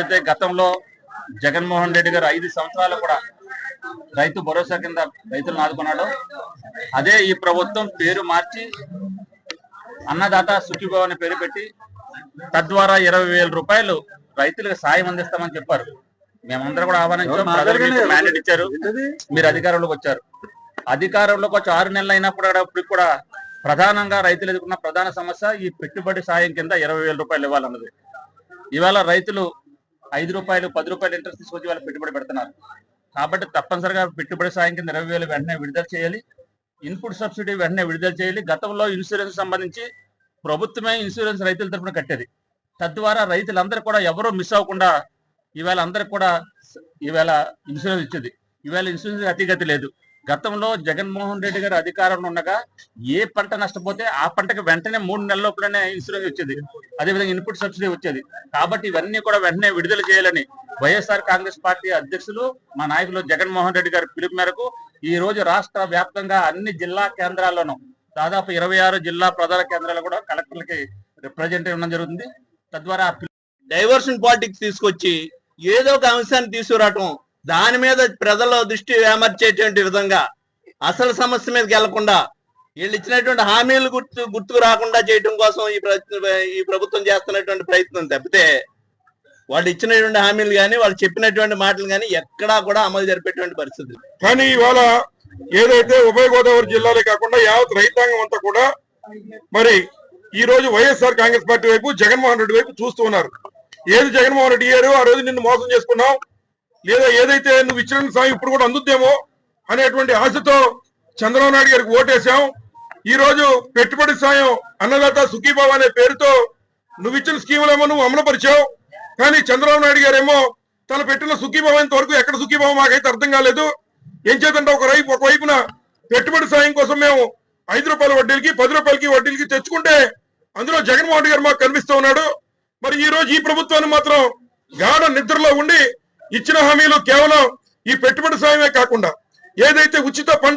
అయితే గతంలో జగన్మోహన్ రెడ్డి గారు ఐదు సంవత్సరాలు కూడా రైతు భరోసా కింద రైతులను ఆదుకున్నాడు అదే ఈ ప్రభుత్వం పేరు మార్చి అన్నదాత సుఖీభావ అని పేరు పెట్టి తద్వారా ఇరవై వేల రూపాయలు రైతులకు సాయం అందిస్తామని చెప్పారు. మేమందరం కూడా ఆహ్వానించాం. మ్యాండేట్ ఇచ్చారు. మీరు అధికారంలోకి వచ్చారు. అధికారంలోకి వచ్చి ఆరు నెలలు అయినప్పుడు ఇప్పటికి కూడా ప్రధానంగా రైతులు ఎదుర్కొన్న ప్రధాన సమస్య ఈ పెట్టుబడి సాయం కింద ఇరవై వేల రూపాయలు ఇవ్వాలన్నది. ఇవాళ రైతులు ఐదు రూపాయలు పది రూపాయలు ఇంట్రెస్ట్ తీసుకొచ్చి వాళ్ళు పెట్టుబడి పెడుతున్నారు. కాబట్టి తప్పనిసరిగా పెట్టుబడి సాయం కింద ఇరవై వేలు వెంటనే విడుదల చేయాలి. ఇన్పుట్ సబ్సిడీ వెంటనే విడుదల చేయాలి. గతంలో ఇన్సూరెన్స్ సంబంధించి ప్రభుత్వమే ఇన్సూరెన్స్ రైతుల తరఫున కట్టేది. తద్వారా రైతులందరూ కూడా ఎవరూ మిస్ అవ్వకుండా ఈవేళ అందరికి కూడా ఈవేళ ఇన్సూరెన్స్ ఇచ్చేది. ఈవేళ ఇన్సూరెన్స్ అతిగతి లేదు. గతంలో జగన్మోహన్ రెడ్డి గారు అధికారంలో ఉండగా ఏ పంట నష్టపోతే ఆ పంటకి వెంటనే మూడు నెలల లోపలనే ఇన్సూరెన్స్ వచ్చేది. అదేవిధంగా ఇన్పుట్ సబ్సిడీ వచ్చేది. కాబట్టి ఇవన్నీ కూడా వెంటనే విడుదల చేయాలని వైఎస్ఆర్ కాంగ్రెస్ పార్టీ అధ్యక్షులు మా నాయకులు జగన్మోహన్ రెడ్డి గారి పిలుపు మేరకు ఈ రోజు రాష్ట్ర వ్యాప్తంగా అన్ని జిల్లా కేంద్రాల్లోనూ దాదాపు ఇరవై ఆరు జిల్లా ప్రధాన కేంద్రాలు కూడా కలెక్టర్లకి రిప్రజెంట్ ఇవ్వడం జరుగుతుంది. తద్వారా డైవర్షన్ పాలిటిక్స్ తీసుకొచ్చి ఏదో ఒక అంశాన్ని తీసుకురావటం దాని మీద ప్రజల దృష్టి ఏమర్చేటువంటి విధంగా అసలు సమస్య మీదకి వెళ్ళకుండా వీళ్ళు ఇచ్చినటువంటి హామీలు గుర్తు గుర్తుకు రాకుండా చేయడం కోసం ఈ ఈ ప్రభుత్వం చేస్తున్నటువంటి ప్రయత్నం తప్పితే వాళ్ళు ఇచ్చినటువంటి హామీలు కానీ వాళ్ళు చెప్పినటువంటి మాటలు కానీ ఎక్కడా కూడా అమలు జరిపేటువంటి పరిస్థితి కానీ ఇవాళ ఏదైతే ఉభయ గోదావరి జిల్లాలే కాకుండా యావత్ రైతాంగం అంతా కూడా మరి ఈ రోజు వైఎస్ఆర్ కాంగ్రెస్ పార్టీ వైపు జగన్మోహన్ రెడ్డి వైపు చూస్తూ ఉన్నారు. ఏది జగన్మోహన్ రెడ్డి ఇయ్యారు ఆ రోజు నిన్ను మోసం చేసుకున్నావు లేదా ఏదైతే నువ్వు ఇచ్చిన సాయం ఇప్పుడు కూడా అందుద్దేమో అనేటువంటి ఆశతో చంద్రబాబు నాయుడు గారికి ఓటేశాం. ఈ రోజు పెట్టుబడి సాయం అన్నదాత సుఖీభావ అనే పేరుతో నువ్వు ఇచ్చిన స్కీములేమో నువ్వు అమలుపరిచావు. కానీ చంద్రబాబు నాయుడు గారేమో తను పెట్టిన సుఖీభావం ఇంతవరకు ఎక్కడ సుఖీభావం మాకైతే అర్థం కాలేదు. ఏం చేద్దంటే ఒక వైపు ఒకవైపున పెట్టుబడి సాయం కోసం మేము ఐదు రూపాయల వడ్డీలకి పది రూపాయలకి వడ్డీలకి తెచ్చుకుంటే అందులో జగన్మోహన్ గారు మాకు కనిపిస్తూ ఉన్నాడు. మరి ఈ రోజు ఈ ప్రభుత్వాన్ని మాత్రం గాఢ నిద్రలో ఉండి ఇచ్చిన హామీలు కేవలం ఈ పెట్టుబడి సాయమే కాకుండా ఏదైతే ఉచిత పంట